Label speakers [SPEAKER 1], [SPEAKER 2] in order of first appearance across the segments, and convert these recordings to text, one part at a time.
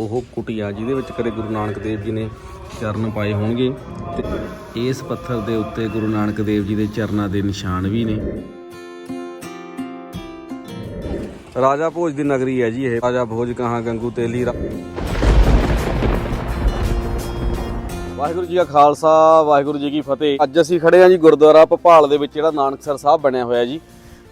[SPEAKER 1] ਉਹ ਕੁਟੀਆ ਜਿਹਦੇ ਵਿੱਚ ਕਦੇ ਗੁਰੂ ਨਾਨਕ ਦੇਵ ਜੀ ਨੇ ਚਰਨ ਪਾਏ ਹੋਣਗੇ ਤੇ ਇਸ ਪੱਥਰ ਦੇ ਉੱਤੇ ਗੁਰੂ ਨਾਨਕ ਦੇਵ ਜੀ ਦੇ ਚਰਨਾਂ ਦੇ ਨਿਸ਼ਾਨ ਵੀ ਨੇ। ਰਾਜਾ ਭੋਜ ਦੀ ਨਗਰੀ ਹੈ ਜੀ ਇਹ। ਰਾਜਾ ਭੋਜ ਕਹਾਂ ਗੰਗੂ ਤੇਲੀ ਰਾ- ਵਾਹਿਗੁਰੂ ਜੀ ਕਾ ਖਾਲਸਾ, ਵਾਹਿਗੁਰੂ ਜੀ ਕੀ ਫਤਿਹ। ਅੱਜ ਅਸੀਂ ਖੜੇ ਹਾਂ ਜੀ ਗੁਰਦੁਆਰਾ ਭੋਪਾਲ ਦੇ ਵਿੱਚ, ਜਿਹੜਾ ਨਾਨਕਸਰ ਸਾਹਿਬ ਬਣਿਆ ਹੋਇਆ ਜੀ।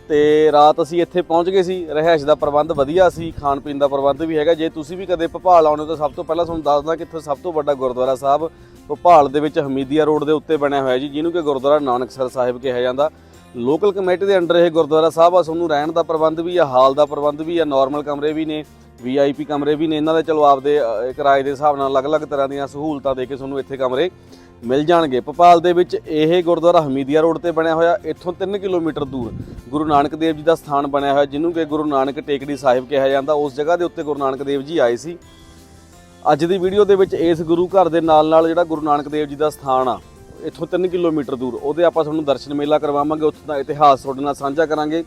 [SPEAKER 1] ਤੇ ਰਾਤ ਅਸੀਂ ਇੱਥੇ ਪਹੁੰਚ ਗਏ ਸੀ ਰਹਿائش ਦਾ ਪ੍ਰਬੰਧ ਵਧੀਆ ਸੀ, ਖਾਣ ਪੀਣ ਦਾ ਪ੍ਰਬੰਧ ਵੀ ਹੈਗਾ। ਜੇ ਤੁਸੀਂ ਵੀ ਕਦੇ ਭੋਪਾਲ ਆਉਣੇ ਹੋ ਤਾਂ ਸਭ ਤੋਂ ਪਹਿਲਾਂ ਤੁਹਾਨੂੰ ਦੱਸਦਾ ਕਿ ਇੱਥੇ ਸਭ ਤੋਂ ਵੱਡਾ ਗੁਰਦੁਆਰਾ ਸਾਹਿਬ ਭੋਪਾਲ ਦੇ ਵਿੱਚ ਹਮੀਦੀਆ ਰੋਡ ਦੇ ਉੱਤੇ ਬਣਿਆ ਹੋਇਆ ਜੀ, ਜਿਹਨੂੰ ਕਿ ਗੁਰਦੁਆਰਾ ਨਾਨਕਸਰ ਸਾਹਿਬ ਕਿਹਾ ਜਾਂਦਾ। ਲੋਕਲ ਕਮੇਟੀ ਦੇ ਅੰਡਰ ਇਹ ਗੁਰਦੁਆਰਾ ਸਾਹਿਬ ਆ, ਤੁਹਾਨੂੰ ਰਹਿਣ ਦਾ ਪ੍ਰਬੰਧ ਵੀ ਆ, ਹਾਲ ਦਾ ਪ੍ਰਬੰਧ ਵੀ ਆ ਨਾਰਮਲ ਕਮਰੇ ਵੀ ਨੇ ਵੀਆਈਪੀ ਕਮਰੇ ਵੀ ਨੇ, ਇਹਨਾਂ ਦੇ ਚਲੋ ਆਪਦੇ ਕਿਰਾਏ ਦੇ ਹਿਸਾਬ ਨਾਲ ਅਲੱਗ-ਅਲੱਗ ਤਰ੍ਹਾਂ ਦੀਆਂ ਸਹੂਲਤਾਂ ਦੇ ਕੇ ਤੁਹਾਨੂੰ ਇੱਥੇ ਕਮਰੇ ਮਿਲ ਜਾਣਗੇ। ਭੋਪਾਲ ਦੇ ਵਿੱਚ ਇਹ ਗੁਰਦੁਆਰਾ ਹਮੀਦੀਆ ਰੋਡ ਤੇ ਬਣਿਆ ਹੋਇਆ, ਇੱਥੋਂ 3 ਕਿਲੋਮੀਟਰ ਦੂਰ ਗੁਰੂ ਨਾਨਕ ਦੇਵ ਜੀ ਦਾ ਸਥਾਨ ਬਣਿਆ ਹੋਇਆ, ਜਿਹਨੂੰ ਕਿ ਗੁਰੂ ਨਾਨਕ ਟੇਕੜੀ ਸਾਹਿਬ ਕਿਹਾ ਜਾਂਦਾ। ਉਸ ਜਗ੍ਹਾ ਦੇ ਉੱਤੇ ਗੁਰੂ ਨਾਨਕ ਦੇਵ ਜੀ ਆਏ ਸੀ। ਅੱਜ ਦੀ ਵੀਡੀਓ ਦੇ ਵਿੱਚ ਇਸ ਗੁਰੂ ਘਰ ਦੇ ਨਾਲ ਨਾਲ ਜਿਹੜਾ ਗੁਰੂ ਨਾਨਕ ਦੇਵ ਜੀ ਦਾ ਸਥਾਨ ਆ, ਇੱਥੋਂ 3 ਕਿਲੋਮੀਟਰ ਦੂਰ। ਉਹਦੇ ਆਪਾਂ ਤੁਹਾਨੂੰ ਦਰਸ਼ਨ ਮੇਲਾ ਕਰਵਾਵਾਂਗੇ, ਉੱਥੋਂ ਦਾ ਇਤਿਹਾਸ ਤੁਹਾਡੇ ਨਾਲ ਸਾਂਝਾ ਕਰਾਂਗੇ।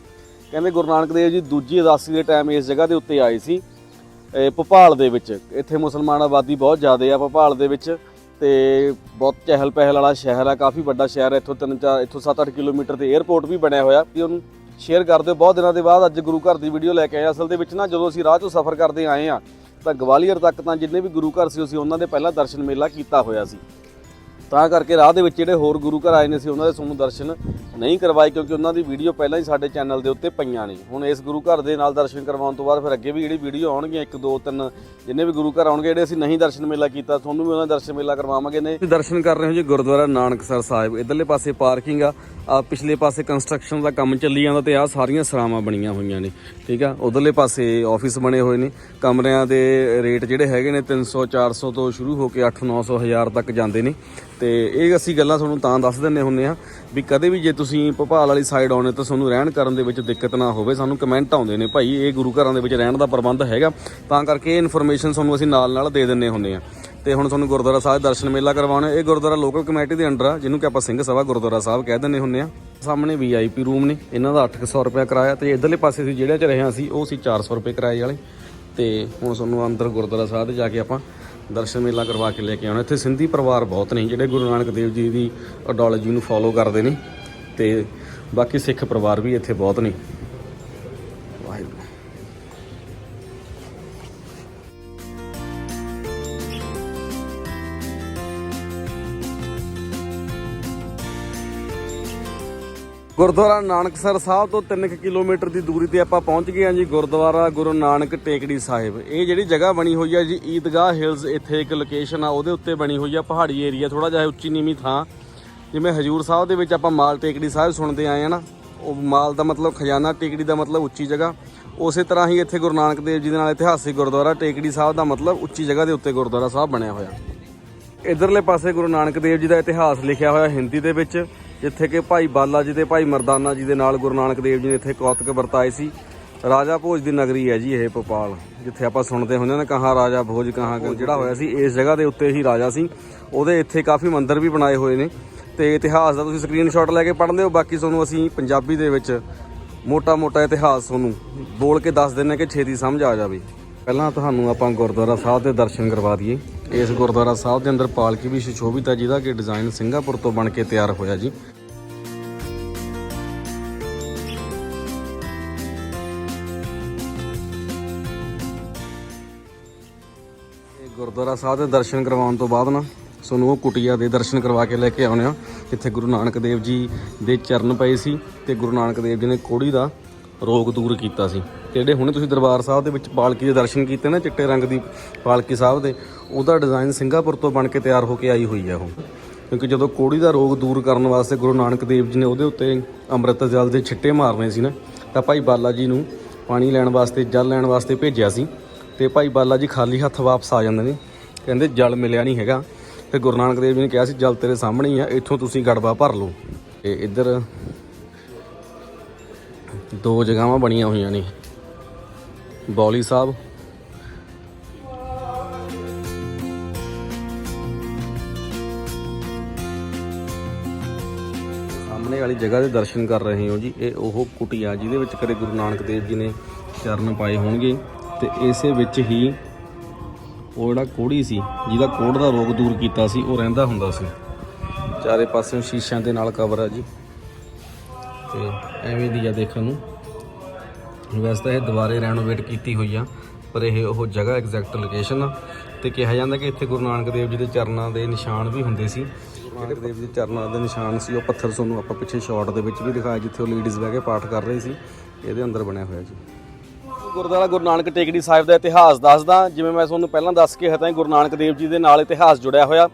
[SPEAKER 1] ਕਹਿੰਦੇ ਗੁਰੂ ਨਾਨਕ ਦੇਵ ਜੀ ਦੂਜੀ ਉਦਾਸੀ ਦੇ ਟਾਈਮ ਇਸ ਜਗ੍ਹਾ ਦੇ ਉੱਤੇ ਆਏ ਸੀ, ਇਹ ਭੋਪਾਲ ਦੇ ਵਿੱਚ। ਇੱਥੇ ਮੁਸਲਮਾਨ ਆਬਾਦੀ ਬਹੁਤ ਜ਼ਿਆਦਾ ਆ ਭੋਪਾਲ ਦੇ ਵਿੱਚ। ਤੇ ਬਹੁਤ ਚਹਿਲ ਪਹਿਲ ਵਾਲਾ ਸ਼ਹਿਰ ਆ, ਕਾਫੀ ਵੱਡਾ ਸ਼ਹਿਰ ਹੈ ਇੱਥੋਂ ਤਿੰਨ ਚਾਰ, ਇੱਥੋਂ 7-8 ਕਿਲੋਮੀਟਰ ਤੇ 에ਅਰਪੋਰਟ ਵੀ ਬਣਿਆ ਹੋਇਆ। ਵੀ ਉਹਨੂੰ ਸ਼ੇਅਰ ਕਰ ਦਿਓ। ਬਹੁਤ ਦਿਨਾਂ ਦੇ ਬਾਅਦ ਅੱਜ ਗੁਰੂ ਘਰ ਦੀ ਵੀਡੀਓ ਲੈ ਕੇ ਆਏ ਅਸਲ ਦੇ ਵਿੱਚ ਨਾ ਜਦੋਂ ਅਸੀਂ ਰਾਹ 'ਚੋਂ ਸਫ਼ਰ ਕਰਦੇ ਆਏ ਆ, ਤਾਂ ਗਵਾਲੀਅਰ ਤੱਕ ਤਾਂ ਜਿੰਨੇ ਵੀ ਗੁਰੂ ਘਰ ਸੀ, ਅਸੀਂ ਉਹਨਾਂ ਦੇ ਪਹਿਲਾਂ ਦਰਸ਼ਨ ਮੇਲਾ ਕੀਤਾ ਹੋਇਆ ਸੀ। ਤਾਂ ਕਰਕੇ ਰਾਹ ਦੇ ਵਿੱਚ ਜਿਹੜੇ ਹੋਰ ਗੁਰੂ ਘਰ ਆਏ ਨੇ ਸੀ, ਉਹਨਾਂ ਦੇ ਤੁਹਾਨੂੰ ਦਰਸ਼ਨ ਨਹੀਂ ਕਰਵਾਏ, ਕਿਉਂਕਿ ਉਹਨਾਂ ਦੀ ਵੀਡੀਓ ਪਹਿਲਾਂ ਹੀ ਸਾਡੇ ਚੈਨਲ ਦੇ ਉੱਤੇ ਪਈਆਂ ਨੇ। ਹੁਣ ਇਸ ਗੁਰੂ ਘਰ ਦੇ ਨਾਲ ਦਰਸ਼ਨ ਕਰਵਾਉਣ ਤੋਂ ਬਾਅਦ ਫਿਰ ਅੱਗੇ ਵੀ ਜਿਹੜੀ ਵੀਡੀਓ ਆਉਣਗੀਆਂ, ਇੱਕ, ਦੋ, ਤਿੰਨ ਜਿੰਨੇ ਵੀ ਗੁਰੂ ਘਰ ਆਉਣਗੇ, ਜਿਹੜੇ ਅਸੀਂ ਨਹੀਂ ਦਰਸ਼ਨ ਮੇਲਾ ਕੀਤਾ, ਤੁਹਾਨੂੰ ਵੀ ਉਹਨਾਂ ਦਾ ਦਰਸ਼ਨ ਮੇਲਾ ਕਰਵਾਵਾਂਗੇ ਨੇ। ਦਰਸ਼ਨ ਕਰ ਰਹੇ ਹੋ ਜੀ ਗੁਰਦੁਆਰਾ ਨਾਨਕਸਰ ਸਾਹਿਬ। ਇਧਰਲੇ ਪਾਸੇ ਪਾਰਕਿੰਗ ਆ ਆ ਪਿਛਲੇ ਪਾਸੇ ਕੰਸਟਰਕਸ਼ਨ ਦਾ ਕੰਮ ਚੱਲੀ ਜਾਂਦਾ ਤੇ ਆ ਸਾਰੀਆਂ ਸਰਾਵਾਂ ਬਣੀਆਂ ਹੋਈਆਂ ਨੇ, ਠੀਕ ਆ? ਉਧਰਲੇ ਪਾਸੇ ਆਫਿਸ ਬਣੇ ਹੋਏ ਨੇ, ਕਮਰਿਆਂ ਦੇ ਰੇਟ ਜਿਹੜੇ ਹੈਗੇ ਨੇ 300 400 ਤੋਂ ਸ਼ੁਰੂ ਹੋ ਕੇ 8 900 ਹਜ਼ਾਰ ਤੱਕ ਜਾਂਦੇ ਨੇ। ਤੇ ਇਹ ਅਸੀਂ ਗੱਲਾਂ ਤੁਹਾਨੂੰ ਤਾਂ ਦੱਸ ਦਿੰਨੇ ਹੁੰਨੇ ਆ ਵੀ ਕਦੇ ਵੀ ਜੇ ਤੁਸੀਂ ਭੋਪਾਲ ਵਾਲੀ ਸਾਈਡ ਆਉਣੇ ਤਾਂ ਤੁਹਾਨੂੰ ਰਹਿਣ ਕਰਨ ਦੇ ਵਿੱਚ ਦਿੱਕਤ ਨਾ ਹੋਵੇ, ਸਾਨੂੰ ਕਮੈਂਟ ਆਉਂਦੇ ਨੇ ਭਾਈ, ਇਹ ਗੁਰੂ ਘਰਾਂ ਦੇ ਵਿੱਚ ਰਹਿਣ ਦਾ ਪ੍ਰਬੰਧ ਹੈਗਾ। ਤਾਂ ਕਰਕੇ ਇਹ ਇਨਫੋਰਮੇਸ਼ਨ ਤੁਹਾਨੂੰ ਅਸੀਂ ਨਾਲ ਨਾਲ ਦੇ ਦਿੰਨੇ ਹੁੰਨੇ ਆ ਤੇ ਹੁਣ ਤੁਹਾਨੂੰ ਗੁਰਦੁਆਰਾ ਸਾਹਿਬ ਦਰਸ਼ਨ ਮੇਲਾ ਕਰਵਾਉਣਾ, ਇਹ ਗੁਰਦੁਆਰਾ ਲੋਕਲ ਕਮੇਟੀ ਦੇ ਅੰਡਰ ਆ, ਜਿਹਨੂੰ ਕਿ ਆਪਾਂ ਸਿੰਘ ਸਭਾ ਗੁਰਦੁਆਰਾ ਸਾਹਿਬ ਕਹਿ ਦਿੰਨੇ ਹੁੰਨੇ ਆ ਸਾਹਮਣੇ ਵੀਆਈਪੀ ਰੂਮ ਨੇ, ਇਹਨਾਂ ਦਾ 800 ਰੁਪਏ ਕਿਰਾਇਆ ਤੇ ਇਧਰਲੇ ਪਾਸੇ ਸੀ ਜਿਹੜਿਆਂ ਚ ਰਹੇ ਹਾਂ ਅਸੀਂ, ਉਹ ਸੀ 400 ਰੁਪਏ ਕਿਰਾਏ ਵਾਲੇ। ਤੇ ਹੁਣ ਤੁਹਾਨੂੰ ਅੰਦਰ ਗੁਰਦੁਆਰਾ ਸਾਹਿਬ ਤੇ ਜਾ ਕੇ ਆਪਾਂ ਦਰਸ਼ਨ ਮੇਲਾ ਕਰਵਾ ਕੇ ਲੈ ਕੇ ਆਉਣਾ। ਇੱਥੇ ਸਿੰਧੀ ਪਰਿਵਾਰ ਬਹੁਤ ਨੇ, ਜਿਹੜੇ ਗੁਰੂ ਨਾਨਕ ਦੇਵ ਜੀ ਦੀ ਆਈਡੀਓਲੋਜੀ ਨੂੰ ਫੋਲੋ ਕਰਦੇ ਨੇ ਤੇ ਬਾਕੀ ਸਿੱਖ ਪਰਿਵਾਰ ਵੀ ਇੱਥੇ ਬਹੁਤ ਨੇ। ਗੁਰਦੁਆਰਾ ਨਾਨਕਸਰ ਸਾਹਿਬ ਤੋਂ 3 ਕਿਲੋਮੀਟਰ ਦੀ ਦੂਰੀ ਤੇ ਆਪਾਂ ਪਹੁੰਚ ਗਏ ਹਾਂ ਜੀ ਗੁਰਦੁਆਰਾ ਗੁਰੂ ਨਾਨਕ ਟੇਕੜੀ ਸਾਹਿਬ। ਇਹ ਜਿਹੜੀ ਜਗ੍ਹਾ ਬਣੀ ਹੋਈ ਹੈ ਜੀ, ਈਦਗਾਹ ਹਿਲਸ, ਇੱਥੇ ਇੱਕ ਲੋਕੇਸ਼ਨ ਆ, ਉਹਦੇ ਉੱਤੇ ਬਣੀ ਹੋਈ ਆ ਪਹਾੜੀ ਏਰੀਆ ਥੋੜਾ ਜਿਹਾ ਉੱਚੀ ਨੀਵੀਂ ਥਾਂ। ਜਿਵੇਂ ਹਜੂਰ ਸਾਹਿਬ ਦੇ ਵਿੱਚ ਆਪਾਂ ਮਾਲ ਟੇਕੜੀ ਸਾਹਿਬ ਸੁਣਦੇ ਆਏ ਆ ਨਾ, ਉਹ ਮਾਲ ਦਾ ਮਤਲਬ ਖਜ਼ਾਨਾ, ਟੇਕੜੀ ਦਾ ਮਤਲਬ ਉੱਚੀ ਜਗ੍ਹਾ। ਉਸੇ ਤਰ੍ਹਾਂ ਹੀ ਇੱਥੇ ਗੁਰੂ ਨਾਨਕ ਦੇਵ ਜੀ ਦੇ ਨਾਲ ਇਤਿਹਾਸਿਕ ਗੁਰਦੁਆਰਾ, ਟੇਕੜੀ ਸਾਹਿਬ ਦਾ ਮਤਲਬ ਉੱਚੀ ਜਗ੍ਹਾ ਦੇ ਉੱਤੇ ਗੁਰਦੁਆਰਾ ਸਾਹਿਬ ਬਣਿਆ ਹੋਇਆ। ਇਧਰਲੇ ਪਾਸੇ ਗੁਰੂ ਨਾਨਕ ਦੇਵ ਜੀ ਦਾ ਇਤਿਹਾਸ ਲਿਖਿਆ ਹੋਇਆ ਹਿੰਦੀ ਦੇ ਵਿੱਚ। ਜਿੱਥੇ ਕਿ ਭਾਈ ਬਾਲਾ ਜੀ ਤੇ ਭਾਈ ਮਰਦਾਨਾ ਜੀ ਦੇ ਨਾਲ ਗੁਰੂ ਨਾਨਕ ਦੇਵ ਜੀ ਨੇ ਇੱਥੇ ਕੌਤਕ ਵਰਤਾਏ ਸੀ। ਰਾਜਾ ਭੋਜ ਦੀ ਨਗਰੀ ਹੈ ਜੀ ਇਹ ਭੋਪਾਲ, ਜਿੱਥੇ ਆਪਾਂ ਸੁਣਦੇ ਹੁੰਦੇ ਨੇ ਕਹਾਂ ਰਾਜਾ ਭੋਜ, ਕਹਾਂ ਜਿਹੜਾ ਹੋਇਆ ਸੀ, ਇਸ ਜਗ੍ਹਾ ਦੇ ਉੱਤੇ ਹੀ ਰਾਜਾ ਸੀ। ਉਹਦੇ ਇੱਥੇ ਕਾਫੀ ਮੰਦਿਰ ਵੀ ਬਣਾਏ ਹੋਏ ਨੇ। ਤੇ ਇਤਿਹਾਸ ਦਾ ਤੁਸੀਂ ਸਕਰੀਨਸ਼ਾਟ ਲੈ ਕੇ ਪੜ੍ਹਦੇ ਹੋ, ਬਾਕੀ ਤੁਹਾਨੂੰ ਅਸੀਂ ਪੰਜਾਬੀ ਦੇ ਵਿੱਚ ਮੋਟਾ-ਮੋਟਾ ਇਤਿਹਾਸ ਤੁਹਾਨੂੰ ਬੋਲ ਕੇ ਦੱਸ ਦਿੰਨੇ ਕਿ ਛੇਤੀ ਸਮਝ ਆ ਜਾਵੇ। ਪਹਿਲਾਂ ਤੁਹਾਨੂੰ ਆਪਾਂ ਗੁਰਦੁਆਰਾ ਸਾਹਿਬ ਦੇ ਦਰਸ਼ਨ ਕਰਵਾ ਦਈਏ। ਇਸ ਗੁਰਦੁਆਰਾ ਸਾਹਿਬ ਦੇ ਅੰਦਰ ਪਾਲਕੀ ਵੀ ਸੁਸ਼ੋਭਿਤ ਹੈ, ਜਿਹਦਾ ਕਿ ਡਿਜ਼ਾਈਨ ਸਿੰਗਾਪੁਰ ਤੋਂ ਬਣ ਕੇ ਤਿਆਰ ਹੋਇਆ ਜੀ। ਗੁਰਦੁਆਰਾ ਸਾਹਿਬ ਦੇ ਦਰਸ਼ਨ ਕਰਵਾਉਣ ਤੋਂ ਬਾਅਦ ਨਾ ਤੁਹਾਨੂੰ ਉਹ ਕੁਟੀਆ ਦੇ ਦਰਸ਼ਨ ਕਰਵਾ ਕੇ ਲੈ ਕੇ ਆਉਣੇ ਆ ਜਿੱਥੇ ਗੁਰੂ ਨਾਨਕ ਦੇਵ ਜੀ ਦੇ ਚਰਨ ਪਏ ਸੀ ਤੇ ਗੁਰੂ ਨਾਨਕ ਦੇਵ ਜੀ ਨੇ ਕੋੜੀ ਦਾ ਰੋਗ ਦੂਰ ਕੀਤਾ ਸੀ। ਤੇ ਜਿਹੜੇ ਹੁਣੇ ਤੁਸੀਂ ਦਰਬਾਰ ਸਾਹਿਬ ਦੇ ਵਿੱਚ ਪਾਲਕੀ ਦੇ ਦਰਸ਼ਨ ਕੀਤੇ ਨਾ, ਚਿੱਟੇ ਰੰਗ ਦੀ ਪਾਲਕੀ ਸਾਹਿਬ ਦੇ, ਉਹਦਾ ਡਿਜ਼ਾਈਨ ਸਿੰਗਾਪੁਰ ਤੋਂ ਬਣ ਕੇ ਤਿਆਰ ਹੋ ਕੇ ਆਈ ਹੋਈ ਹੈ ਉਹ। ਕਿਉਂਕਿ ਜਦੋਂ ਕੋੜੀ ਦਾ ਰੋਗ ਦੂਰ ਕਰਨ ਵਾਸਤੇ ਗੁਰੂ ਨਾਨਕ ਦੇਵ ਜੀ ਨੇ ਉਹਦੇ ਉੱਤੇ ਅੰਮ੍ਰਿਤ ਜਲ ਦੇ ਛਿੱਟੇ ਮਾਰਨੇ ਸੀ ਨਾ, ਤਾਂ ਭਾਈ ਬਾਲਾ ਜੀ ਨੂੰ ਪਾਣੀ ਲੈਣ ਵਾਸਤੇ, ਜਲ ਲੈਣ ਵਾਸਤੇ ਭੇਜਿਆ ਸੀ। ਤੇ ਭਾਈ ਬਾਲਾ ਜੀ ਖਾਲੀ ਹੱਥ ਵਾਪਸ ਆ ਜਾਂਦੇ ਨੇ। ਕਹਿੰਦੇ ਜਲ ਮਿਲਿਆ ਨਹੀਂ ਹੈਗਾ। ਤੇ ਗੁਰੂ ਨਾਨਕ ਦੇਵ ਜੀ ਨੇ ਕਿਹਾ ਸੀ, ਜਲ ਤੇਰੇ ਸਾਹਮਣੇ ਹੀ ਆ, ਇੱਥੋਂ ਤੁਸੀਂ ਗੜਵਾ ਭਰ ਲਓ। ਤੇ ਇੱਧਰ ਦੋ ਜਗ੍ਹਾਵਾਂ ਬਣੀਆਂ ਹੋਈਆਂ ਨੇ। ਬੌਲੀ ਸਾਹਿਬ। ਸਾਹਮਣੇ ਵਾਲੀ ਜਗ੍ਹਾ ਦੇ ਦਰਸ਼ਨ ਕਰ ਰਹੇ ਹੋ ਜੀ। ਇਹ ਉਹ ਕੁਟੀਆ ਜਿਹਦੇ ਵਿੱਚ ਕਦੇ ਗੁਰੂ ਨਾਨਕ ਦੇਵ ਜੀ ਨੇ ਚਰਨ ਪਾਏ ਹੋਣਗੇ। ਤੇ ਇਸੇ ਵਿੱਚ ਹੀ ਉਹ ਜਿਹੜਾ ਕੋੜੀ ਸੀ, ਜਿਹਦਾ ਕੋੜ ਦਾ ਰੋਗ ਦੂਰ ਕੀਤਾ ਸੀ, ਉਹ ਰਹਿੰਦਾ ਹੁੰਦਾ ਸੀ। ਚਾਰੇ ਪਾਸਿਓਂ ਸ਼ੀਸ਼ਿਆਂ ਦੇ ਨਾਲ ਕਵਰ ਆ ਜੀ। ਤੇ ਐਵੇਂ ਦੀ ਆ ਦੇਖਣ ਨੂੰ। ਵੈਸੇ ਤਾਂ ਇਹ ਦੁਬਾਰੇ ਰੈਨੋਵੇਟ ਕੀਤੀ ਹੋਈ ਆ, ਪਰ ਇਹ ਉਹ ਜਗ੍ਹਾ ਐਗਜ਼ੈਕਟ ਲੋਕੇਸ਼ਨ ਆ। ਤੇ ਕਿਹਾ ਜਾਂਦਾ ਕਿ ਇੱਥੇ ਗੁਰੂ ਨਾਨਕ ਦੇਵ ਜੀ ਦੇ ਚਰਨਾਂ ਦੇ ਨਿਸ਼ਾਨ ਵੀ ਹੁੰਦੇ ਸੀ। ਨਾਨਕ ਦੇਵ ਜੀ ਦੇ ਚਰਨਾਂ ਦੇ ਨਿਸ਼ਾਨ ਸੀ, ਉਹ ਪੱਥਰ ਤੁਹਾਨੂੰ ਆਪਾਂ ਪਿੱਛੇ ਸ਼ਾਟ ਦੇ ਵਿੱਚ ਵੀ ਦਿਖਾਇਆ, ਜਿੱਥੇ ਉਹ ਲੇਡੀਜ਼ ਬਹਿ ਕੇ ਪਾਠ ਕਰ ਰਹੇ ਸੀ। ਇਹਦੇ ਅੰਦਰ ਬਣਿਆ ਹੋਇਆ ਜੀ। ਗੁਰਦੁਆਰਾ ਗੁਰੂ ਨਾਨਕ ਟੇਕੜੀ ਸਾਹਿਬ ਦਾ ਇਤਿਹਾਸ ਦੱਸਦਾ। ਜਿਵੇਂ ਮੈਂ ਤੁਹਾਨੂੰ ਪਹਿਲਾਂ ਦੱਸ ਕੇ ਹਟਾਂ ਗੁਰੂ ਨਾਨਕ ਦੇਵ ਜੀ ਦੇ ਨਾਲ ਇਤਿਹਾਸ ਜੁੜਿਆ ਹੋਇਆ।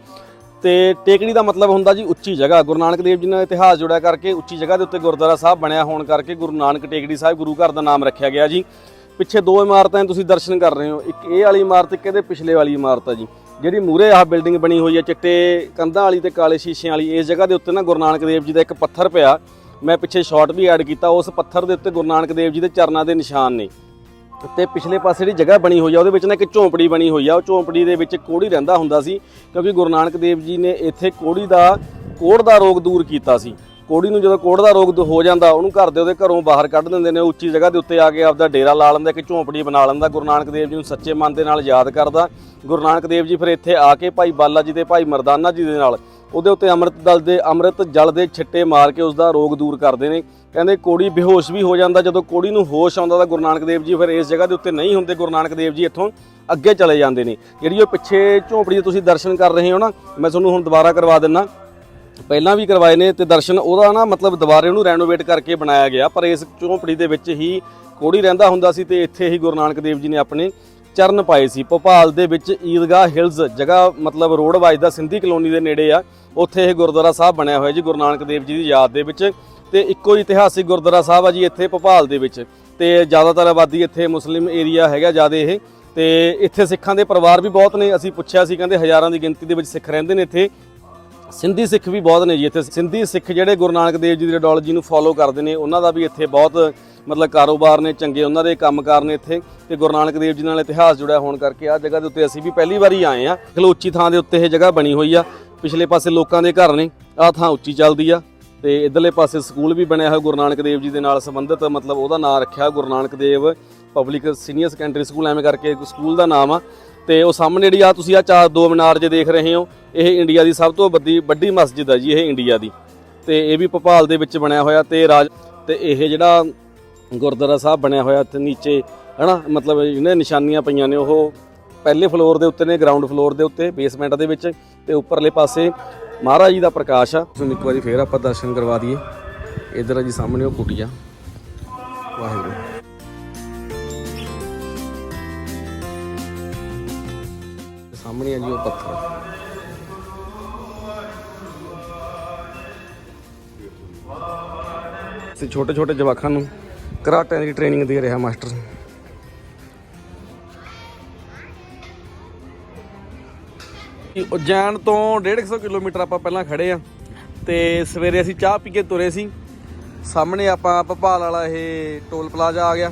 [SPEAKER 1] ਤੇ ਟੇਕੜੀ ਦਾ ਮਤਲਬ ਹੁੰਦਾ ਜੀ ਉੱਚੀ ਜਗ੍ਹਾ। ਗੁਰੂ ਨਾਨਕ ਦੇਵ ਜੀ ਨਾਲ ਇਤਿਹਾਸ ਜੁੜਿਆ ਕਰਕੇ ਉੱਚੀ ਜਗ੍ਹਾ ਦੇ ਉੱਤੇ ਗੁਰਦੁਆਰਾ ਸਾਹਿਬ ਬਣਿਆ ਹੋਣ ਕਰਕੇ ਗੁਰੂ ਨਾਨਕ ਟੇਕੜੀ ਸਾਹਿਬ ਗੁਰੂ ਘਰ ਦਾ ਨਾਮ ਰੱਖਿਆ ਗਿਆ ਜੀ। ਪਿੱਛੇ ਦੋ ਇਮਾਰਤਾਂ ਤੁਸੀਂ ਦਰਸ਼ਨ ਕਰ ਰਹੇ ਹੋ। ਇੱਕ ਇਹ ਵਾਲੀ ਇਮਾਰਤ, ਇੱਕ ਇਹਦੇ ਪਿਛਲੇ ਵਾਲੀ ਇਮਾਰਤ ਹੈ ਜੀ। ਜਿਹੜੀ ਮੂਰੇ ਆਹ ਬਿਲਡਿੰਗ ਬਣੀ ਹੋਈ ਹੈ ਚਿੱਟੇ ਕੰਧਾਂ ਵਾਲੀ ਤੇ ਕਾਲੇ ਸ਼ੀਸ਼ਿਆਂ ਵਾਲੀ, ਇਸ ਜਗ੍ਹਾ ਦੇ ਉੱਤੇ ਨਾ ਗੁਰੂ ਨਾਨਕ ਦੇਵ ਜੀ ਦਾ ਇੱਕ ਪੱਥਰ ਪਿਆ। ਮੈਂ ਪਿੱਛੇ ਸ਼ਾਟ ਵੀ ਐਡ ਕੀਤਾ, ਉਸ ਪੱਥਰ ਦੇ ਉੱਤੇ ਗੁਰੂ ਨਾਨਕ ਦੇਵ ਜੀ ਦੇ ਚਰਨਾਂ ਦੇ ਨਿਸ਼ਾਨ ਨੇ। ਤੇ ਪਿਛਲੇ ਪਾਸੇ ਜਿਹੜੀ ਜਗ੍ਹਾ ਬਣੀ ਹੋਈ ਆ, ਉਹਦੇ ਵਿੱਚ ਨਾ ਇੱਕ ਝੌਂਪੜੀ ਬਣੀ ਹੋਈ ਆ। ਉਹ ਝੌਂਪੜੀ ਦੇ ਵਿੱਚ ਕੋੜੀ ਰਹਿੰਦਾ ਹੁੰਦਾ ਸੀ, ਕਿਉਂਕਿ ਗੁਰੂ ਨਾਨਕ ਦੇਵ ਜੀ ਨੇ ਇੱਥੇ ਕੋੜੀ ਦਾ, ਕੋੜ ਦਾ ਰੋਗ ਦੂਰ ਕੀਤਾ ਸੀ। ਕੋੜੀ ਨੂੰ ਜਦੋਂ ਕੋੜ ਦਾ ਰੋਗ ਦ- ਹੋ ਜਾਂਦਾ, ਉਹਨੂੰ ਘਰ ਦੇ ਉਹਦੇ ਘਰੋਂ ਬਾਹਰ ਕੱਢ ਦਿੰਦੇ ਨੇ, ਉੱਚੀ ਜਗ੍ਹਾ ਦੇ ਉੱਤੇ ਆ ਕੇ ਆਪਦਾ ਡੇਰਾ ਲਾ ਲੈਂਦਾ, ਇੱਕ ਝੌਂਪੜੀ ਬਣਾ ਲੈਂਦਾ। ਗੁਰੂ ਨਾਨਕ ਦੇਵ ਜੀ ਨੂੰ ਸੱਚੇ ਮਨ ਦੇ ਨਾਲ ਯਾਦ ਕਰਦਾ। ਗੁਰੂ ਨਾਨਕ ਦੇਵ ਜੀ ਫਿਰ ਇੱਥੇ ਆ ਕੇ ਭਾਈ ਬਾਲਾ ਜੀ ਤੇ ਭਾਈ ਮਰਦਾਨਾ ਜੀ ਦੇ ਨਾਲ ਉਹਦੇ ਉੱਤੇ ਅੰਮ੍ਰਿਤ ਦਲ ਦੇ ਅੰਮ੍ਰਿਤ ਜਲ ਦੇ ਛਿੱਟੇ ਮਾਰ ਕੇ ਉਸ ਦਾ ਰੋਗ ਦੂਰ ਕਰਦੇ ਨੇ। ਕਹਿੰਦੇ ਕੋੜੀ ਬੇਹੋਸ਼ ਵੀ ਹੋ ਜਾਂਦਾ, ਜਦੋਂ ਕੋੜੀ ਨੂੰ ਹੋਸ਼ ਆਉਂਦਾ ਤਾਂ ਗੁਰੂ ਨਾਨਕ ਦੇਵ ਜੀ ਫਿਰ ਇਸ ਜਗ੍ਹਾ ਦੇ ਉੱਤੇ ਨਹੀਂ ਹੁੰਦੇ। ਗੁਰੂ ਨਾਨਕ ਦੇਵ ਜੀ ਇੱਥੋਂ ਅੱਗੇ ਚਲੇ ਜਾਂਦੇ ਨੇ। ਜਿਹੜੀ ਉਹ ਪਿੱਛੇ ਝੋਪੜੀ ਦੇ ਤੁਸੀਂ ਦਰਸ਼ਨ ਕਰ ਰਹੇ ਹੋ ਨਾ, ਮੈਂ ਤੁਹਾਨੂੰ ਹੁਣ ਦੁਬਾਰਾ ਕਰਵਾ ਦਿੰਨਾ। ਪਹਿਲਾਂ ਵੀ ਕਰਵਾਏ ਨੇ ਤੇ ਦਰਸ਼ਨ ਉਹਦਾ ਨਾ ਮਤਲਬ ਦੁਬਾਰੇ ਉਹਨੂੰ ਰੈਨੋਵੇਟ ਕਰਕੇ ਬਣਾਇਆ ਗਿਆ, ਪਰ ਇਸ ਝੋਪੜੀ ਦੇ ਵਿੱਚ ਹੀ ਕੋੜੀ ਰਹਿੰਦਾ ਹੁੰਦਾ ਸੀ ਤੇ ਇੱਥੇ ਹੀ ਗੁਰੂ ਨਾਨਕ ਦੇਵ ਜੀ ਨੇ ਆਪਣੇ ਚਰਨ ਪਾਏ ਸੀ। ਭੋਪਾਲ ਦੇ ਵਿੱਚ ਈਦਗਾਹ ਹਿਲਜ਼ ਜਗ੍ਹਾ ਮਤਲਬ ਰੋਡ ਵੱਜਦਾ ਸਿੰਧੀ ਕਲੋਨੀ ਦੇ ਨੇੜੇ ਆ। ਉੱਥੇ ਇਹ ਗੁਰਦੁਆਰਾ ਸਾਹਿਬ ਬਣਿਆ ਹੋਇਆ ਜੀ, ਗੁਰੂ ਨਾਨਕ ਦੇਵ ਜੀ ਦੀ ਯਾਦ ਦੇ ਵਿੱਚ। ਤੇ ਇੱਕੋ ਹੀ ਇਤਿਹਾਸਿਕ ਗੁਰਦੁਆਰਾ ਸਾਹਿਬ ਆ ਜੀ ਇੱਥੇ ਭੋਪਾਲ ਦੇ ਵਿੱਚ। ਤੇ ਜ਼ਿਆਦਾਤਰ ਆਬਾਦੀ ਇੱਥੇ ਮੁਸਲਿਮ ਏਰੀਆ ਹੈਗਾ ਜ਼ਿਆਦਾ ਇਹ। ਤੇ ਇੱਥੇ ਸਿੱਖਾਂ ਦੇ ਪਰਿਵਾਰ ਵੀ ਬਹੁਤ ਨੇ। ਅਸੀਂ ਪੁੱਛਿਆ ਸੀ, ਕਹਿੰਦੇ ਹਜ਼ਾਰਾਂ ਦੀ ਗਿਣਤੀ ਦੇ ਵਿੱਚ ਸਿੱਖ ਰਹਿੰਦੇ ਨੇ ਇੱਥੇ। ਸਿੰਧੀ ਸਿੱਖ ਵੀ ਬਹੁਤ ਨੇ ਜੀ ਇੱਥੇ। ਸਿੰਧੀ ਸਿੱਖ ਜਿਹੜੇ ਗੁਰੂ ਨਾਨਕ ਦੇਵ ਜੀ ਦੀ ਆਈਡੀਓਲੋਜੀ ਨੂੰ ਫੋਲੋ ਕਰਦੇ ਨੇ, ਉਹਨਾਂ ਦਾ ਵੀ ਇੱਥੇ ਬਹੁਤ ਮਤਲਬ ਕਾਰੋਬਾਰ ਨੇ, ਚੰਗੇ ਉਹਨਾਂ ਦੇ ਕੰਮਕਾਰ ਨੇ ਇੱਥੇ ਤੇ ਗੁਰੂ ਨਾਨਕ ਦੇਵ ਜੀ ਨਾਲ ਇਤਿਹਾਸ ਜੁੜਿਆ ਹੋਣ ਕਰਕੇ ਆਹ ਜਗ੍ਹਾ ਦੇ ਉੱਤੇ ਅਸੀਂ ਵੀ ਪਹਿਲੀ ਵਾਰੀ ਆਏ ਆ ਖਲੋਚੀ ਥਾਂ ਦੇ ਉੱਤੇ ਇਹ ਜਗ੍ਹਾ ਬਣੀ ਹੋਈ ਆ। ਪਿਛਲੇ ਪਾਸੇ ਲੋਕਾਂ ਦੇ ਘਰ ਨੇ, ਆਹ ਥਾਂ ਉੱਚੀ ਚੱਲਦੀ ਆ ਤੇ ਇਧਰਲੇ ਪਾਸੇ ਸਕੂਲ ਵੀ ਬਣਿਆ ਹੋਇਆ ਗੁਰੂ ਨਾਨਕ ਦੇਵ ਜੀ ਦੇ ਨਾਲ ਸੰਬੰਧਿਤ, ਮਤਲਬ ਉਹਦਾ ਨਾਮ ਰੱਖਿਆ Guru Nanak Dev public senior secondary school ਐਵੇਂ ਕਰਕੇ ਇੱਕ ਸਕੂਲ ਦਾ ਨਾਮ ਆ। ਤੇ ਉਹ ਸਾਹਮਣੇ ਜਿਹੜੀ ਆ, ਤੁਸੀਂ ਆ ਚਾਰ ਦੋ ਮਨਾਰ ਜੇ ਦੇਖ ਰਹੇ ਹੋ, ਇਹ ਇੰਡੀਆ ਦੀ ਸਭ ਤੋਂ ਵੱਡੀ ਵੱਡੀ ਮਸਜਿਦ ਆ ਜੀ, ਇਹ ਇੰਡੀਆ ਦੀ। ਤੇ ਇਹ ਵੀ ਭੋਪਾਲ ਦੇ ਵਿੱਚ ਬਣਿਆ ਹੋਇਆ ਤੇ ਰਾਜ ਤੇ ਇਹ ਜਿਹੜਾ ਗੁਰਦੁਆਰਾ ਸਾਹਿਬ ਬਣਿਆ ਹੋਇਆ ਤੇ ਨੀਚੇ, ਹਨਾ, ਮਤਲਬ ਜਿਹਨੇ ਨਿਸ਼ਾਨੀਆਂ ਪਈਆਂ ਨੇ, ਉਹ ਪਹਿਲੇ ਫਲੋਰ ਦੇ ਉੱਤੇ ਨੇ ਗਰਾਊਂਡ ਫਲੋਰ ਦੇ ਉੱਤੇ ਬੇਸਮੈਂਟ ਦੇ ਵਿੱਚ ਤੇ ਉੱਪਰਲੇ ਪਾਸੇ ਮਹਾਰਾਜ ਜੀ ਦਾ ਪ੍ਰਕਾਸ਼ ਆ। ਤੁਹਾਨੂੰ ਇੱਕ ਵਾਰੀ ਫੇਰ ਆਪਾਂ ਦਰਸ਼ਨ ਕਰਵਾ ਦਈਏ। ਇਧਰ ਆ ਜੀ, ਸਾਹਮਣੇ ਉਹ ਕੁਟੀਆ। ਵਾਹਿਗੁਰੂ। ਸਾਹਮਣੇ ਆ ਜੀ ਉਹ ਪੱਥਰ। ਤੇ ਛੋਟੇ ਛੋਟੇ ਜਵਾਕਾਂ ਨੂੰ ਕਰਾਟੇ ਦੀ ਟ੍ਰੇਨਿੰਗ ਦੇ ਰਿਹਾ, ਮਾਸਟਰ। ਉਜੈਨ ਤੋਂ 150 ਕਿਲੋਮੀਟਰ ਆਪਾਂ ਪਹਿਲਾਂ ਖੜੇ ਆ ਤੇ ਸਵੇਰੇ ਅਸੀਂ ਚਾਹ ਪੀ ਕੇ ਤੁਰੇ ਸੀ। ਸਾਹਮਣੇ ਆਪਾਂ ਭੋਪਾਲ ਵਾਲਾ ਇਹ ਟੋਲ ਪਲਾਜ਼ਾ ਆ ਗਿਆ।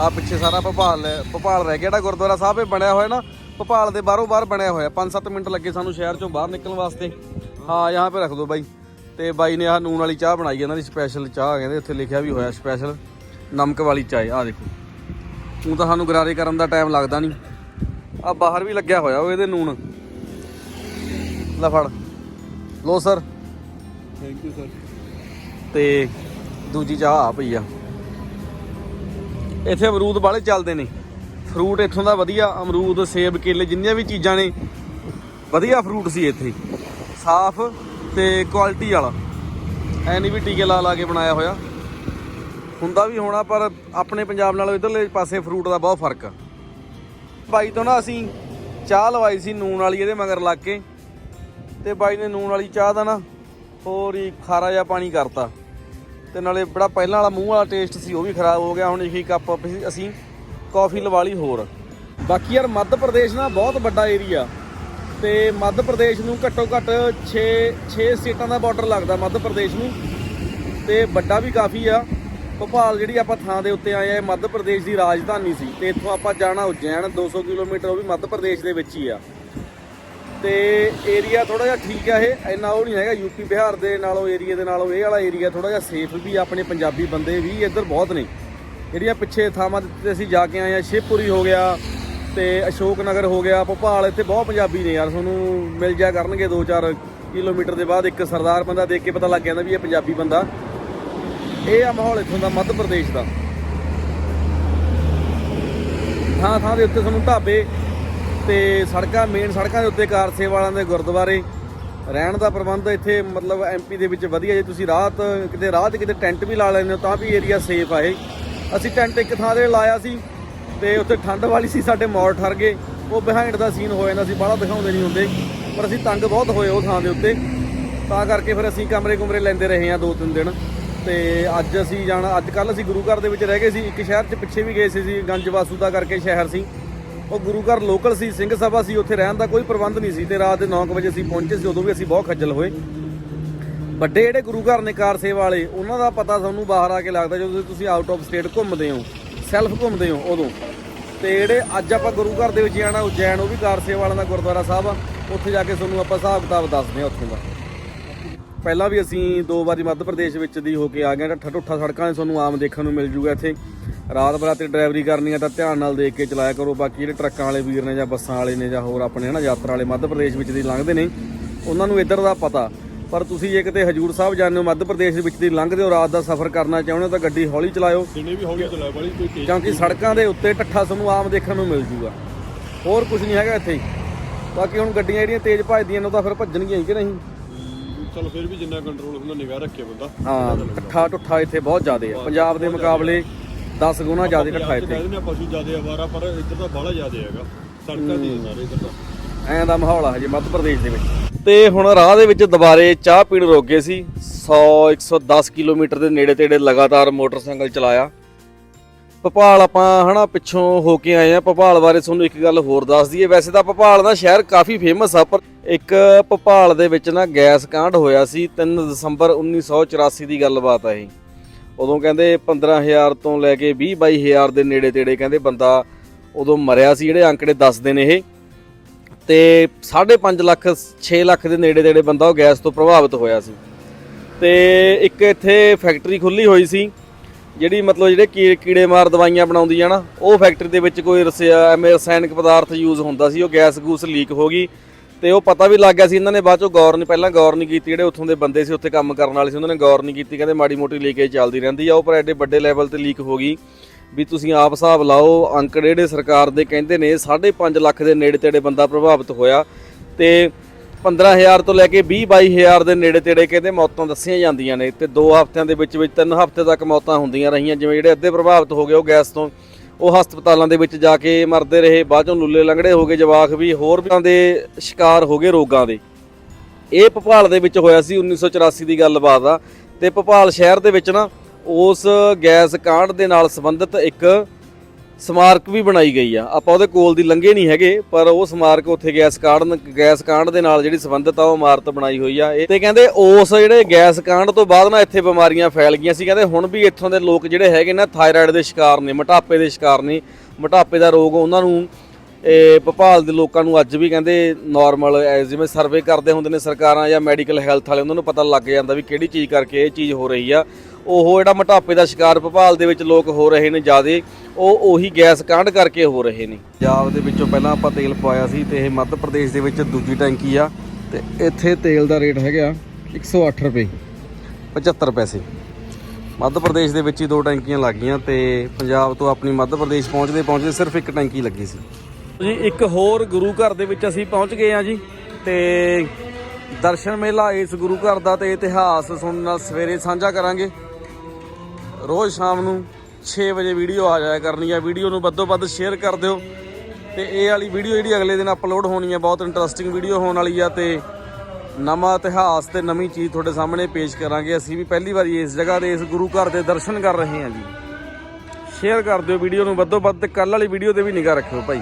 [SPEAKER 1] ਆ ਪਿੱਛੇ ਸਾਰਾ ਭੋਪਾਲ ਭੋਪਾਲ ਰਹਿ ਗਿਆ ਜਿਹੜਾ ਗੁਰਦੁਆਰਾ ਸਾਹਿਬ ਇਹ ਬਣਿਆ ਹੋਇਆ ਨਾ ਭੋਪਾਲ ਦੇ ਬਾਹਰੋਂ ਬਾਹਰ ਬਣਿਆ ਹੋਇਆ। 5-7 ਮਿੰਟ ਲੱਗੇ ਸਾਨੂੰ ਸ਼ਹਿਰ ਚੋਂ ਬਾਹਰ ਨਿਕਲਣ ਵਾਸਤੇ। ਹਾਂ ਯਹਾਂ ਪੇ ਰੱਖ ਦੋ ਬਾਈ। ਤੇ ਬਾਈ ਨੇ ਆ ਨੂਨ ਵਾਲੀ ਚਾਹ ਬਣਾਈ ਇਹਨਾਂ ਦੀ ਸਪੈਸ਼ਲ ਚਾਹ ਕਹਿੰਦੇ ਉੱਥੇ ਲਿਖਿਆ ਵੀ ਹੋਇਆ ਸਪੈਸ਼ਲ ਨਮਕ ਵਾਲੀ ਚਾਹ ਆ ਦੇਖੋ। ਤੂੰ ਤਾਂ ਸਾਨੂੰ ਗਰਾਰੇ ਕਰਨ ਦਾ ਟਾਈਮ ਲੱਗਦਾ ਨਹੀਂ। ਆ ਬਾਹਰ ਵੀ ਲੱਗਿਆ ਹੋਇਆ ਉਹ ਇਹਦੇ ਨੂਨ ਲੈ ਫੜ। ਲੋ ਸਰ
[SPEAKER 2] ਥੈਂਕ ਯੂ ਸਰ
[SPEAKER 1] ਤੇ ਦੂਜੀ ਚਾਹ ਆ ਪਈ ਆ। ਇੱਥੇ ਅਮਰੂਦ ਬਾਲੇ ਚੱਲਦੇ ਨੇ। ਫਰੂਟ ਇੱਥੋਂ ਦਾ ਵਧੀਆ, ਅਮਰੂਦ, ਸੇਬ, ਕੇਲੇ, ਜਿੰਨੀਆਂ ਵੀ ਚੀਜ਼ਾਂ ਨੇ, ਵਧੀਆ ਫਰੂਟ ਸੀ ਇੱਥੇ। ਸਾਫ਼ ਤੇ ਕੁਆਲਿਟੀ ਵਾਲਾ। ਐ ਨਹੀਂ ਵੀ ਟੀਕੇ ਲਾ ਲਾ ਕੇ ਬਣਾਇਆ ਹੋਇਆ। ਹੁੰਦਾ ਵੀ ਹੋਣਾ, ਪਰ ਆਪਣੇ ਪੰਜਾਬ ਨਾਲੋਂ ਇਧਰਲੇ ਪਾਸੇ ਫਰੂਟ ਦਾ ਬਹੁਤ ਫ਼ਰਕ ਆ। ਬਾਈ ਤੋਂ ਨਾ ਅਸੀਂ ਚਾਹ ਲਵਾਈ ਸੀ ਨੂਨ ਵਾਲੀ ਇਹਦੇ ਮਗਰ ਲੱਗ ਕੇ। ਤੇ ਬਾਈ ਨੇ ਨੂਨ ਵਾਲੀ ਚਾਹ ਦਾ ਨਾ ਹੋਰ ਹੀ ਖਾਰਾ ਜਿਹਾ ਪਾਣੀ ਕਰਤਾ। ਤੇ ਨਾਲੇ ਬੜਾ ਪਹਿਲਾਂ ਵਾਲਾ ਮੂੰਹ ਵਾਲਾ ਟੇਸਟ ਸੀ, ਉਹ ਵੀ ਖਰਾਬ ਹੋ ਗਿਆ। ਹੁਣ ਇਹੀ ਕੱਪ ਅਸੀਂ ਕਾਫੀ ਲਵਾ ਲਈ ਹੋਰ। ਬਾਕੀ ਯਾਰ ਮੱਧ ਪ੍ਰਦੇਸ਼ ਨਾ ਬਹੁਤ ਵੱਡਾ ਏਰੀਆ ਤੇ ਮੱਧ ਪ੍ਰਦੇਸ਼ ਨੂੰ ਘੱਟੋ ਘੱਟ 6 6 ਸਟੇਟਾਂ ਦਾ ਬਾਰਡਰ ਲੱਗਦਾ ਮੱਧ ਪ੍ਰਦੇਸ਼ ਨੂੰ। ਤੇ ਵੱਡਾ ਵੀ ਕਾਫੀ ਆ। ਭੋਪਾਲ ਜਿਹੜੀ ਆਪਾਂ ਥਾਂ ਦੇ ਉੱਤੇ ਆਏ ਆ ਇਹ ਮੱਧ ਪ੍ਰਦੇਸ਼ ਦੀ ਰਾਜਧਾਨੀ ਸੀ। ਤੇ ਇੱਥੋਂ ਆਪਾਂ ਜਾਣਾ ਉਜੈਨ 200 ਕਿਲੋਮੀਟਰ ਉਹ ਵੀ ਮੱਧ ਪ੍ਰਦੇਸ਼ ਦੇ ਵਿੱਚ ਹੀ ਆ। ਤੇ ਏਰੀਆ ਥੋੜਾ ਜਿਹਾ ਠੀਕ ਆ ਇਹ। ਇੰਨਾ ਉਹ ਨਹੀਂ ਹੈਗਾ ਯੂਪੀ ਬਿਹਾਰ ਦੇ ਨਾਲੋਂ ਏਰੀਆ ਦੇ ਨਾਲੋਂ ਇਹ ਵਾਲਾ ਏਰੀਆ ਥੋੜਾ ਜਿਹਾ ਸੇਫ ਵੀ ਆ, ਆਪਣੇ ਪੰਜਾਬੀ ਬੰਦੇ ਵੀ ਇੱਧਰ ਬਹੁਤ ਨੇ। ਜਿਹੜੀਆਂ ਪਿੱਛੇ ਥਾਵਾਂ ਦੇ ਉੱਤੇ ਅਸੀਂ ਜਾ ਕੇ ਆਏ ਆ, ਸ਼ਿਵਪੁਰੀ ਹੋ ਗਿਆ ਤੇ ਅਸ਼ੋਕ ਨਗਰ ਹੋ ਗਿਆ, ਭੋਪਾਲ, ਇੱਥੇ ਬਹੁਤ ਪੰਜਾਬੀ ਨੇ ਯਾਰ, ਤੁਹਾਨੂੰ ਮਿਲ ਜਾ ਕਰਨਗੇ 2-4 ਕਿਲੋਮੀਟਰ ਦੇ ਬਾਅਦ ਇੱਕ ਸਰਦਾਰ ਬੰਦਾ ਦੇਖ ਕੇ ਪਤਾ ਲੱਗ ਜਾਂਦਾ ਵੀ ਇਹ ਪੰਜਾਬੀ ਬੰਦਾ। ਇਹ ਆ ਮਾਹੌਲ ਇੱਥੋਂ ਦਾ, ਮੱਧ ਪ੍ਰਦੇਸ਼ ਦਾ। ਥਾਂ ਥਾਂ ਦੇ ਉੱਤੇ ਤੁਹਾਨੂੰ ਢਾਬੇ ਤੇ ਸੜਕਾਂ ਮੇਨ ਸੜਕਾਂ ਦੇ ਉੱਤੇ ਕਾਰ ਸੇਵਾ ਵਾਲਿਆਂ ਦੇ ਗੁਰਦੁਆਰੇ। ਰਹਿਣ ਦਾ ਪ੍ਰਬੰਧ ਇੱਥੇ ਮਤਲਬ ਐਮਪੀ ਦੇ ਵਿੱਚ ਵਧੀਆ, ਜੇ ਤੁਸੀਂ ਰਾਤ ਕਿਤੇ ਰਾਹ ਤੇ ਕਿਤੇ ਟੈਂਟ ਵੀ ਲਾ ਲੈਂਦੇ ਹੋ, ਤਾਂ ਵੀ ਏਰੀਆ ਸੇਫ ਆ ਇਹ। ਅਸੀਂ ਟੈਂਟ ਇੱਕ ਥਾਂ ਤੇ ਲਾਇਆ ਸੀ ਤੇ ਉੱਥੇ ਠੰਡ ਵਾਲੀ ਸੀ, ਸਾਡੇ ਮੋਰ ਠਰ ਗਏ। ਉਹ ਬਿਹਾਈਂਡ ਦਾ ਸੀਨ ਹੋ ਜਾਂਦਾ ਸੀ, ਬਾਹਲਾ ਦਿਖਾਉਂਦੇ ਨਹੀਂ ਹੁੰਦੇ। ਪਰ ਅਸੀਂ ਤੰਗ ਬਹੁਤ ਹੋਏ ਉਹ ਥਾਂ ਦੇ ਉੱਤੇ। ਤਾਂ ਕਰਕੇ ਫਿਰ ਅਸੀਂ ਕਮਰੇ ਕੁਮਰੇ ਲੈਂਦੇ ਰਹੇ ਆ ਦੋ ਤਿੰਨ ਦਿਨ। ਤੇ ਅੱਜ ਅਸੀਂ ਜਾਣਾ, ਅੱਜ ਕੱਲ ਅਸੀਂ ਗੁਰੂ ਘਰ ਦੇ ਵਿੱਚ ਰਹਿ ਗਏ ਸੀ। ਇੱਕ ਸ਼ਹਿਰ 'ਚ ਪਿੱਛੇ ਵੀ ਗਏ ਸੀ ਸੀ ਗੰਜਵਾਸੂ ਦਾ ਕਰਕੇ ਸ਼ਹਿਰ ਸੀ। ਉਹ ਗੁਰੂ ਘਰ ਲੋਕਲ ਸੀ, ਸਿੰਘ ਸਭਾ ਸੀ, ਉੱਥੇ ਰਹਿਣ ਦਾ ਕੋਈ ਪ੍ਰਬੰਧ ਨਹੀਂ ਸੀ ਤੇ ਰਾਤ ਦੇ 9 ਵਜੇ ਅਸੀਂ ਪਹੁੰਚੇ ਸੀ, ਉਦੋਂ ਵੀ ਅਸੀਂ ਬਹੁਤ ਖੱਜਲ ਹੋਏ। ਵੱਡੇ ਜਿਹੜੇ ਗੁਰੂ ਘਰ ਨੇ ਕਾਰ ਸੇਵਾ ਵਾਲੇ, ਉਹਨਾਂ ਦਾ ਪਤਾ ਤੁਹਾਨੂੰ ਬਾਹਰ ਆ ਕੇ ਲੱਗਦਾ ਜਦੋਂ ਤੁਸੀਂ ਆਊਟ ਆਫ ਸਟੇਟ ਘੁੰਮਦੇ ਹੋ ਸੈਲਫ ਘੁੰਮਦੇ ਹੋ ਉਦੋਂ। ਤੇ ਜਿਹੜੇ ਅੱਜ ਆਪਾਂ ਗੁਰੂ ਘਰ ਦੇ ਵਿੱਚ ਜਾਣਾ ਉਜੈਨ, ਉਹ ਵੀ ਕਾਰ ਸੇਵਾ ਵਾਲਿਆਂ ਦਾ ਗੁਰਦੁਆਰਾ ਸਾਹਿਬ ਆ, ਉੱਥੇ ਜਾ ਕੇ ਤੁਹਾਨੂੰ ਆਪਾਂ ਹਿਸਾਬ ਕਿਤਾਬ ਦੱਸਦੇ ਹਾਂ ਉੱਥੇ ਦਾ। ਪਹਿਲਾਂ ਵੀ ਅਸੀਂ ਦੋ ਵਾਰੀ ਮੱਧ ਪ੍ਰਦੇਸ਼ ਵਿੱਚ ਦੀ ਹੋ ਕੇ ਆ ਗਏ ਠੱਠਾ ਠੁੱਠਾ ਸੜਕਾਂ ਨੇ ਤੁਹਾਨੂੰ ਆਮ ਦੇਖਣ ਨੂੰ ਮਿਲ ਜੂਗਾ ਇੱਥੇ। ਰਾਤ ਬਰਾਤੇ ਡਰਾਈਵਰੀ ਕਰਨੀ ਆ ਤਾਂ ਧਿਆਨ ਨਾਲ ਦੇਖ ਕੇ ਚਲਾਇਆ ਕਰੋ, ਬਾਕੀ ਜਿਹੜੇ ਟਰੱਕਾਂ ਵਾਲੇ ਵੀਰ ਨੇ ਜਾਂ ਬੱਸਾਂ ਵਾਲੇ ਨੇ ਜਾਂ ਹੋਰ ਆਪਣੇ ਹਨਾ ਯਾਤਰਾ ਵਾਲੇ ਮੱਧ ਪ੍ਰਦੇਸ਼ ਵਿੱਚ ਦੀ ਲੰਘਦੇ ਨੇ, ਉਹਨਾਂ ਨੂੰ ਇੱਧਰ ਦਾ ਪਤਾ। ਪਰ ਤੁਸੀਂ ਜੇ ਕਿਤੇ ਹਜੂਰ ਸਾਹਿਬ ਜਾਂਦੇ ਹੋ ਮੱਧ ਪ੍ਰਦੇਸ਼ ਦੇ ਵਿੱਚ ਦੀ ਲੰਘਦੇ ਹੋ ਰਾਤ ਦਾ ਸਫ਼ਰ ਕਰਨਾ ਚਾਹੁੰਦੇ ਹੋ ਤਾਂ ਗੱਡੀ ਹੌਲੀ ਚਲਾਇਓ।
[SPEAKER 2] ਦਿਨੇ ਵੀ ਹੌਲੀ ਚਲਾਇਆ ਵਾਲੀ ਕੋਈ ਤੇਜ਼
[SPEAKER 1] ਕਿਉਂਕਿ ਸੜਕਾਂ ਦੇ ਉੱਤੇ ਟੱਠਾ ਤੁਹਾਨੂੰ ਆਮ ਦੇਖਣ ਨੂੰ ਮਿਲ ਜੂਗਾ। ਹੋਰ ਕੁਝ ਨਹੀਂ ਹੈਗਾ ਇੱਥੇ। ਬਾਕੀ ਹੁਣ ਗੱਡੀਆਂ ਜਿਹੜੀਆਂ ਤੇਜ਼ ਭੱਜਦੀਆਂ ਨੇ ਉਹ ਤਾਂ ਫਿਰ ਭੱਜਣਗੀਆਂ ਹੀ ਕਿ ਨਹੀਂ?
[SPEAKER 2] ਚਲੋ ਫਿਰ ਵੀ ਜਿੰਨਾ ਕੰਟਰੋਲ ਹੁੰਦਾ ਨਿਗਾਹ ਰੱਖੇ ਬੰਦਾ।
[SPEAKER 1] ਹਾਂ ਟੱਠਾ ਟੁੱਠਾ ਇੱਥੇ ਬਹੁਤ ਜ਼ਿਆਦੇ ਆ। ਪੰਜਾਬ ਦੇ ਮੁਕਾਬਲੇ 10 ਗੁਣਾ ਜ਼ਿਆਦਾ ਟੱਠਾ ਇੱਥੇ।
[SPEAKER 2] ਕਹਿੰਦੇ ਨੇ ਪਸ਼ੂ ਜ਼ਿਆਦੇ ਆਵਾਰਾ ਪਰ ਇੱਧਰ ਤਾਂ ਬਾਹਲਾ ਜ਼ਿਆਦੇ ਹੈਗਾ। ਸੜਕਾਂ ਦੀ ਸਾਰੇ ਇੱਧਰ ਤਾਂ।
[SPEAKER 1] ਐਂ ਦਾ ਮਾਹੌਲ ਆ ਹਜੇ ਮੱਧ ਪ੍ਰਦੇਸ਼ ਦੇ ਵਿੱਚ। ਤੇ ਹੁਣ ਰਾਹ ਦੇ ਵਿੱਚ ਦੁਬਾਰੇ ਚਾਹ ਪੀਣ ਰੁਕ ਗਏ ਸੀ। 100 110 ਕਿਲੋਮੀਟਰ ਦੇ ਨੇੜੇ ਤੇੜੇ ਲਗਾਤਾਰ ਮੋਟਰਸਾਈਕਲ ਚਲਾਇਆ। ਭੋਪਾਲ ਆਪਾਂ ਹਨਾ ਪਿੱਛੋਂ ਹੋ ਕੇ ਆਏ ਆ। ਭੋਪਾਲ ਬਾਰੇ ਤੁਹਾਨੂੰ ਇੱਕ ਗੱਲ ਹੋਰ ਦੱਸ ਦਈਏ। ਵੈਸੇ ਤਾਂ ਭੋਪਾਲ ਦਾ ਸ਼ਹਿਰ ਕਾਫੀ ਫੇਮਸ ਆ, ਪਰ ਇੱਕ ਭੋਪਾਲ ਦੇ ਵਿੱਚ ਨਾ ਗੈਸ ਕਾਂਡ ਹੋਇਆ ਸੀ। 3 ਦਸੰਬਰ 1984 ਦੀ ਗੱਲਬਾਤ ਆ ਇਹ। ਉਦੋਂ ਕਹਿੰਦੇ 15000 ਤੋਂ ਲੈ ਕੇ 20 22000 ਦੇ ਨੇੜੇ ਤੇੜੇ ਕਹਿੰਦੇ ਬੰਦਾ ਉਦੋਂ ਮਰਿਆ ਸੀ। ਜਿਹੜੇ ਅੰਕੜੇ ਦੱਸਦੇ ਨੇ ਇਹ। ਤੇ 5.5 ਲੱਖ 6 ਲੱਖ ਦੇ ਨੇੜੇ ਤੇੜੇ ਬੰਦਾ ਉਹ ਗੈਸ ਤੋਂ ਪ੍ਰਭਾਵਿਤ ਹੋਇਆ ਸੀ। ਤੇ ਇੱਕ ਇੱਥੇ ਫੈਕਟਰੀ ਖੁੱਲੀ ਹੋਈ ਸੀ, ਜਿਹੜੀ ਮਤਲਬ ਜਿਹੜੇ ਕੀ- ਕੀੜੇ ਦਵਾਈਆਂ ਬਣਾਉਂਦੀ ਹੈ ਨਾ, ਉਹ ਫੈਕਟਰੀ ਦੇ ਵਿੱਚ ਕੋਈ ਰਸਿਆ ਐਵੇਂ ਰਸਾਇਣਿਕ ਪਦਾਰਥ ਯੂਜ਼ ਹੁੰਦਾ ਸੀ, ਉਹ ਗੈਸ ਗੂਸ ਲੀਕ ਹੋ ਗਈ ਤੇ ਉਹ ਪਤਾ ਵੀ ਲੱਗ ਗਿਆ ਸੀ ਇਹਨਾਂ ਨੇ ਬਾਅਦ ਚੋਂ ਗੌਰ ਨਹੀਂ ਪਹਿਲਾਂ ਗੌਰ ਨਹੀਂ ਕੀਤੀ, ਜਿਹੜੇ ਉੱਥੋਂ ਦੇ ਬੰਦੇ ਸੀ, ਉੱਥੇ ਕੰਮ ਕਰਨ ਵਾਲੇ ਸੀ, ਉਹਨਾਂ ਨੇ ਗੌਰ ਨਹੀਂ ਕੀਤੀ, ਕਹਿੰਦੇ ਮਾੜੀ ਮੋਟੀ ਲੀਕੇਜ ਚੱਲਦੀ ਰਹਿੰਦੀ ਆ, ਉਹ ਪਰ ਐਡੇ ਵੱਡੇ ਲੈਵਲ ਤੇ ਲੀਕ ਹੋ ਗਈ। ਵੀ ਤੁਸੀਂ ਆਪ ਹਿਸਾਬ ਲਾਓ, ਅੰਕੜੇ ਜਿਹੜੇ ਸਰਕਾਰ ਦੇ ਕਹਿੰਦੇ ਨੇ 5.5 ਲੱਖ ਦੇ ਨੇੜੇ ਤੇੜੇ ਬੰਦਾ ਪ੍ਰਭਾਵਿਤ ਹੋਇਆ ਤੇ 15000 ਤੋਂ ਲੈ ਕੇ 20 22000 ਦੇ ਨੇੜੇ ਤੇੜੇ ਕਹਿੰਦੇ ਮੌਤਾਂ ਦੱਸੀਆਂ ਜਾਂਦੀਆਂ ਨੇ ਤੇ 2 ਹਫ਼ਤਿਆਂ ਦੇ ਵਿੱਚ ਵਿੱਚ 3 ਹਫ਼ਤੇ ਤੱਕ ਮੌਤਾਂ ਹੁੰਦੀਆਂ ਰਹੀਆਂ, ਜਿਵੇਂ ਜਿਹੜੇ ਅੱਧੇ ਪ੍ਰਭਾਵਿਤ ਹੋ ਗਏ ਉਹ ਗੈਸ ਤੋਂ, ਉਹ ਹਸਪਤਾਲਾਂ ਦੇ ਵਿੱਚ ਜਾ ਕੇ ਮਰਦੇ ਰਹੇ, ਬਾਅਦ ਚੋਂ ਲੁੱਲੇ ਲੰਗੜੇ ਹੋ ਗਏ, ਜਵਾਕ ਵੀ, ਹੋਰ ਵੀ ਦੇ ਸ਼ਿਕਾਰ ਹੋ ਗਏ ਰੋਗਾਂ ਦੇ। ਇਹ ਭੋਪਾਲ ਦੇ ਵਿੱਚ ਹੋਇਆ ਸੀ 1984 ਦੀ ਗੱਲਬਾਤ ਆ ਤੇ ਭੋਪਾਲ ਸ਼ਹਿਰ ਦੇ ਵਿੱਚ ਨਾ ਉਸ ਗੈਸ ਕਾਂਡ ਦੇ ਨਾਲ ਸੰਬੰਧਿਤ ਇੱਕ ਸਮਾਰਕ ਵੀ ਬਣਾਈ ਗਈ ਆ। ਆਪਾਂ ਉਹਦੇ ਕੋਲ ਦੀ ਲੰਘੇ ਨਹੀਂ ਹੈਗੇ, ਪਰ ਉਹ ਸਮਾਰਕ ਉੱਥੇ ਗੈਸ ਕਾਂਡ ਗੈਸ ਕਾਂਡ ਦੇ ਨਾਲ ਜਿਹੜੀ ਸੰਬੰਧਿਤ ਆ, ਉਹ ਇਮਾਰਤ ਬਣਾਈ ਹੋਈ ਆ। ਇਹ ਤੇ ਕਹਿੰਦੇ ਉਸ ਜਿਹੜੇ ਗੈਸ ਕਾਂਡ ਤੋਂ ਬਾਅਦ ਨਾ ਇੱਥੇ ਬਿਮਾਰੀਆਂ ਫੈਲ ਗਈਆਂ ਸੀ। ਕਹਿੰਦੇ ਹੁਣ ਵੀ ਇੱਥੋਂ ਦੇ ਲੋਕ ਜਿਹੜੇ ਹੈਗੇ ਨਾ, ਥਾਇਰਾਇਡ ਦੇ ਸ਼ਿਕਾਰ ਨੇ, ਮੋਟਾਪੇ ਦੇ ਸ਼ਿਕਾਰ ਨੇ, ਮੋਟਾਪੇ ਦਾ ਰੋਗ ਉਹਨਾਂ ਨੂੰ, ਇਹ ਭੋਪਾਲ ਦੇ ਲੋਕਾਂ ਨੂੰ ਅੱਜ ਵੀ ਕਹਿੰਦੇ ਨਾਰਮਲ ਜਿਵੇਂ ਸਰਵੇ ਕਰਦੇ ਹੁੰਦੇ ਨੇ ਸਰਕਾਰਾਂ ਜਾਂ ਮੈਡੀਕਲ ਹੈਲਥ ਵਾਲੇ, ਉਹਨਾਂ ਨੂੰ ਪਤਾ ਲੱਗ ਜਾਂਦਾ ਵੀ ਕਿਹੜੀ ਚੀਜ਼ ਕਰਕੇ ਇਹ ਚੀਜ਼ ਹੋ ਰਹੀ ਆ। ਉਹ ਜਿਹੜਾ ਮੋਟਾਪੇ ਦਾ ਸ਼ਿਕਾਰ ਭੋਪਾਲ ਦੇ ਵਿੱਚ ਲੋਕ ਹੋ ਰਹੇ ਨੇ ਜਿਆਦੇ ਉਹ ਉਹੀ ਗੈਸ ਕਾਂਡ ਕਰਕੇ ਹੋ ਰਹੇ ਨੇ। ਪੰਜਾਬ ਦੇ ਵਿੱਚੋਂ ਪਹਿਲਾਂ ਆਪਾਂ ਤੇਲ ਪਵਾਇਆ ਸੀ ਤੇ ਇਹ ਮੱਧ ਪ੍ਰਦੇਸ਼ ਦੇ ਵਿੱਚ ਦੂਜੀ ਟੈਂਕੀ ਆ ਤੇ ਇੱਥੇ ਤੇਲ ਦਾ ਰੇਟ ਹੈਗਾ 108 ਰੁਪਏ 75 ਪੈਸੇ। ਮੱਧ ਪ੍ਰਦੇਸ਼ ਦੇ ਵਿੱਚ ਹੀ ਦੋ ਟੈਂਕੀਆਂ ਲੱਗੀਆਂ ਤੇ ਪੰਜਾਬ ਤੋਂ ਆਪਣੀ ਮੱਧ ਪ੍ਰਦੇਸ਼ ਪਹੁੰਚਦੇ ਪਹੁੰਚਦੇ ਸਿਰਫ ਇੱਕ ਟੈਂਕੀ ਲੱਗੀ ਸੀ। ਜੀ ਇੱਕ ਹੋਰ ਗੁਰੂ ਘਰ ਦੇ ਵਿੱਚ ਅਸੀਂ ਪਹੁੰਚ ਗਏ ਆ ਜੀ ਤੇ ਦਰਸ਼ਨ ਮੇਲਾ ਇਸ ਗੁਰੂ ਘਰ ਦਾ ਤੇ ਇਤਿਹਾਸ ਸੁਣਨ ਨਾਲ ਸਵੇਰੇ ਸਾਂਝਾ ਕਰਾਂਗੇ। ਰੋਜ਼ ਸ਼ਾਮ ਨੂੰ 6 ਵਜੇ ਵੀਡੀਓ ਆ ਜਾਇਆ ਕਰਨੀ ਆ। ਵੀਡੀਓ ਨੂੰ ਵੱਧੋ ਵੱਧ ਸ਼ੇਅਰ ਕਰ ਦਿਓ। ਤੇ ਇਹ ਵਾਲੀ ਵੀਡੀਓ ਜਿਹੜੀ ਅਗਲੇ ਦਿਨ ਅਪਲੋਡ ਹੋਣੀ ਆ, ਬਹੁਤ ਇੰਟਰਸਟਿੰਗ ਵੀਡੀਓ ਹੋਣ ਵਾਲੀ ਆ ਤੇ ਨਵਾਂ ਇਤਿਹਾਸ ਤੇ ਨਵੀਂ ਚੀਜ਼ ਤੁਹਾਡੇ ਸਾਹਮਣੇ ਪੇਸ਼ ਕਰਾਂਗੇ। ਅਸੀਂ ਵੀ ਪਹਿਲੀ ਵਾਰੀ ਇਸ ਜਗ੍ਹਾ ਦੇ, ਇਸ ਗੁਰੂ ਘਰ ਦੇ ਦਰਸ਼ਨ ਕਰ ਰਹੇ ਹਾਂ ਜੀ। ਸ਼ੇਅਰ ਕਰ ਦਿਓ ਵੀਡੀਓ ਨੂੰ ਵੱਧੋ ਵੱਧ ਤੇ ਕੱਲ ਵਾਲੀ ਵੀਡੀਓ ਤੇ ਵੀ ਨਿਗਾਹ ਰੱਖਿਓ ਭਾਈ।